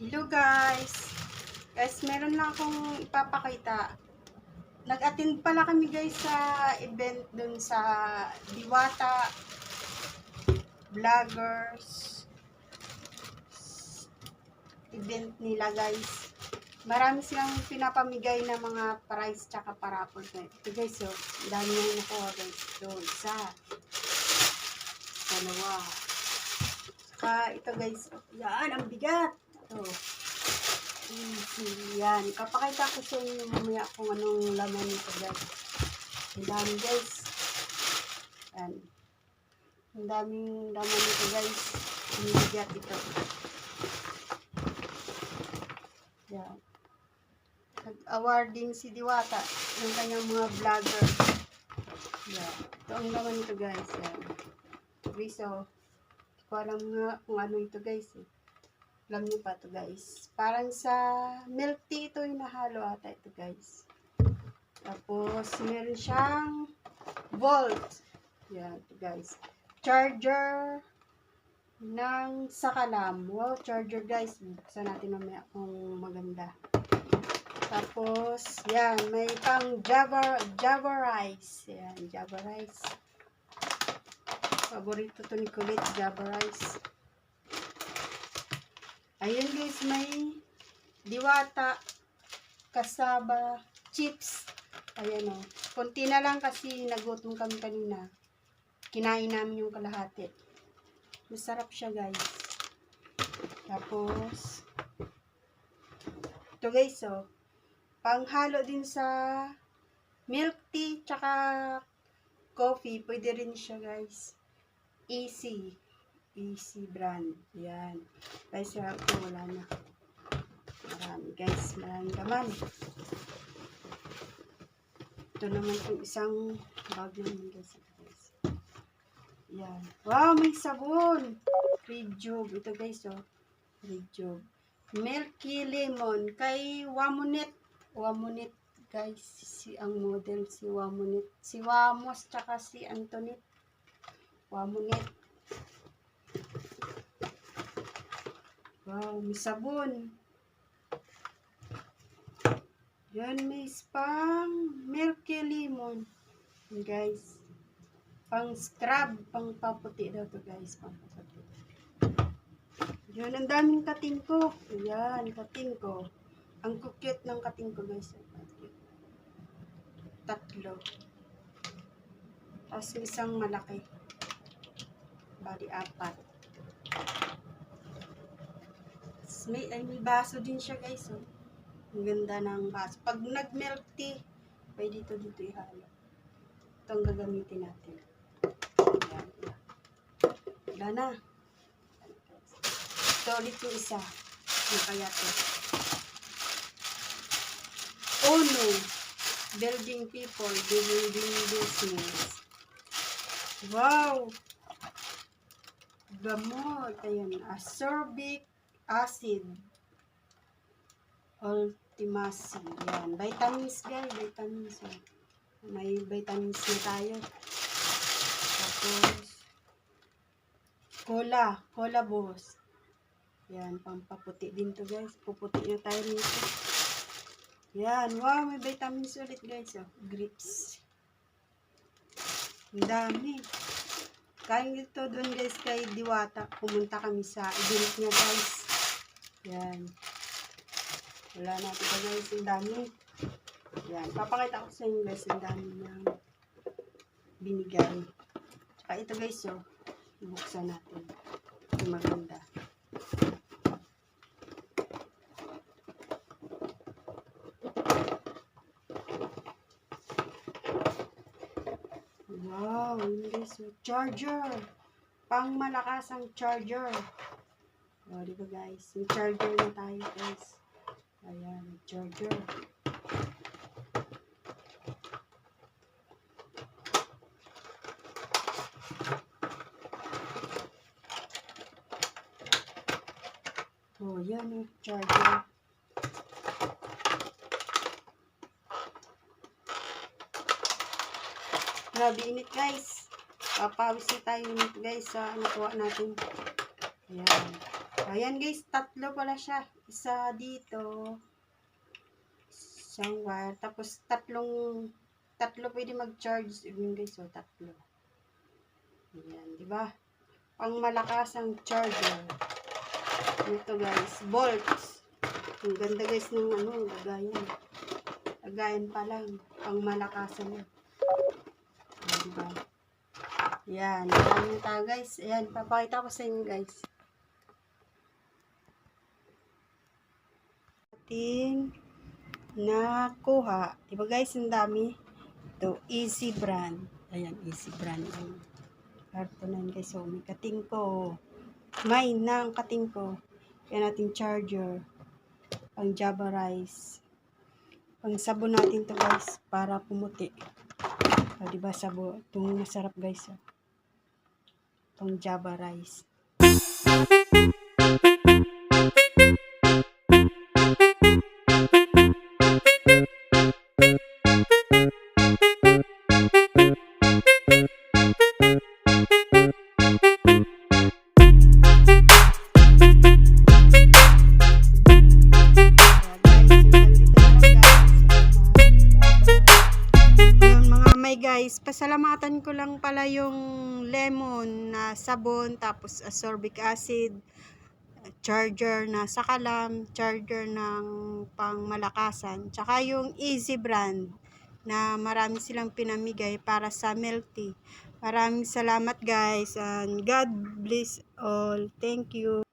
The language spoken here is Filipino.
Hello guys! Guys, meron lang akong ipapakita. Nag-attend pala kami guys sa event dun sa Diwata Vloggers event nila guys. Marami silang pinapamigay na mga prize tsaka parapol. Ito guys, oh, dami na nakuha guys. Ito, isa. Dalawa. Saka ito guys, yan, ang bigat. Ito. Easy. Yan. Ipapakita ko sa inyo mamaya kung anong laman nito guys. Ang dami guys. Yan. Ang daming laman nito guys. Ang bigat ito. Yan. Nag-awarding si Diwata ng kanyang mga vlogger. Yan. Ito ang laman nito guys. Yan. Riso. Hindi ko alam nga kung ano ito guys eh. Alam niyo pa ito guys. Parang sa milk tea ito yung nahalo ata ito guys. Tapos meron siyang volt. Yan ito guys. Charger ng sakalam. Wow, charger guys. Buksan natin mamaya kung maganda. Tapos, yan, may pang Java, Java rice. Yan, Java rice. Paborito to ni Kulit, Java rice. Ayun guys, may diwata, kasaba, chips. Ayan o. Kunti na lang kasi nagutom kami kanina. Kinain namin yung kalahati. Masarap siya guys. Tapos, ito guys oh. Panghalo din sa milk tea tsaka coffee. Pwede rin siya guys. Easy. Easy brand. Yan. Guys, sarap ko. Wala na. Marami guys. Maraming laman. Ito naman yung isang bag naman guys. guys. Yan. Wow, may sabon. Red Jug. Ito guys, oh. Red Jug. Milky Lemon. Kay Wamonet. Wamonet, guys. Si ang model, si Wamonet. Si Wamos, tsaka si Antoinette. Wamonet. Wow, may sabon. Yan, may pang Milky Lemon. Yan, guys. Pang scrub, pang paputi daw to guys. Pang paputi. Yun, ang daming kating ko. Ayan, kating ko. Ang cute ng kating ko guys. Tatlo. Tapos isang malaki. Bali, apat. May, ay, may baso din siya guys. Oh. Ang ganda ng baso. Pag nag-milk tea, pwede dito dito ihalo. Ito ang gagamitin natin. Ayan. Wala na. Ito ulit yung isa. Yung kaya to. Uno. Building people. Building business. Wow! Gamot. Ayan. Ascorbic acid. Ultimacy. Yan. Vitamins guys. Vitamins. May vitamins na tayo. Tapos, cola. Cola boss. Yan, pampaputi din to guys. Puputi na tayo nito. Yan, wow, may vitamins ulit guys. Oh. Grips. Ang dami. Kain dito doon guys kay Diwata. Pumunta kami sa event niya guys. Yan. Wala natin pa guys. Ang dami. Yan. Papakita ko sa inyo guys. Ang dami niyang binigay. Tsaka ito guys oh. Ibuksan natin. Yung maganda. Wow, yun guys. oh. Charger. Pang malakasang charger. O, di ba guys? May charger na tayo guys. Ayan, may charger. Oh, yan yung charger. Grabe init guys. Papawis na tayo nito guys sa nakuha natin. Ayan. Ayan guys, tatlo pala siya. Isa dito. Isang wire. Tapos tatlong, tatlo pwede mag-charge. Yun guys, so tatlo. Ayan, di ba? Pang malakas ang charger. Ito guys, volts. Ang ganda guys ng ano, lagayan. Lagayan pa lang. Pang malakasan yan. Ayan, di ba? Yan, yan tayo guys. Ayan, papakita ko sa inyo guys. Ating nakuha. Di ba guys, ang dami. Ito, Easy Brand. Ayan, Easy Brand. Kartonan guys. So, may kating ko. May ng kating ko. Yan ating charger. Pang Java Rice. Pang sabon natin to guys. Para pumuti. O, di ba sabo? Itong masarap guys. Oh. Pang Java Rice. Pasalamatan ko lang pala yung lemon na sabon, tapos ascorbic acid, charger na sakalam, charger ng pangmalakasan, tsaka yung Easy brand na marami silang pinamigay para sa milk tea. Maraming salamat guys and God bless all. Thank you.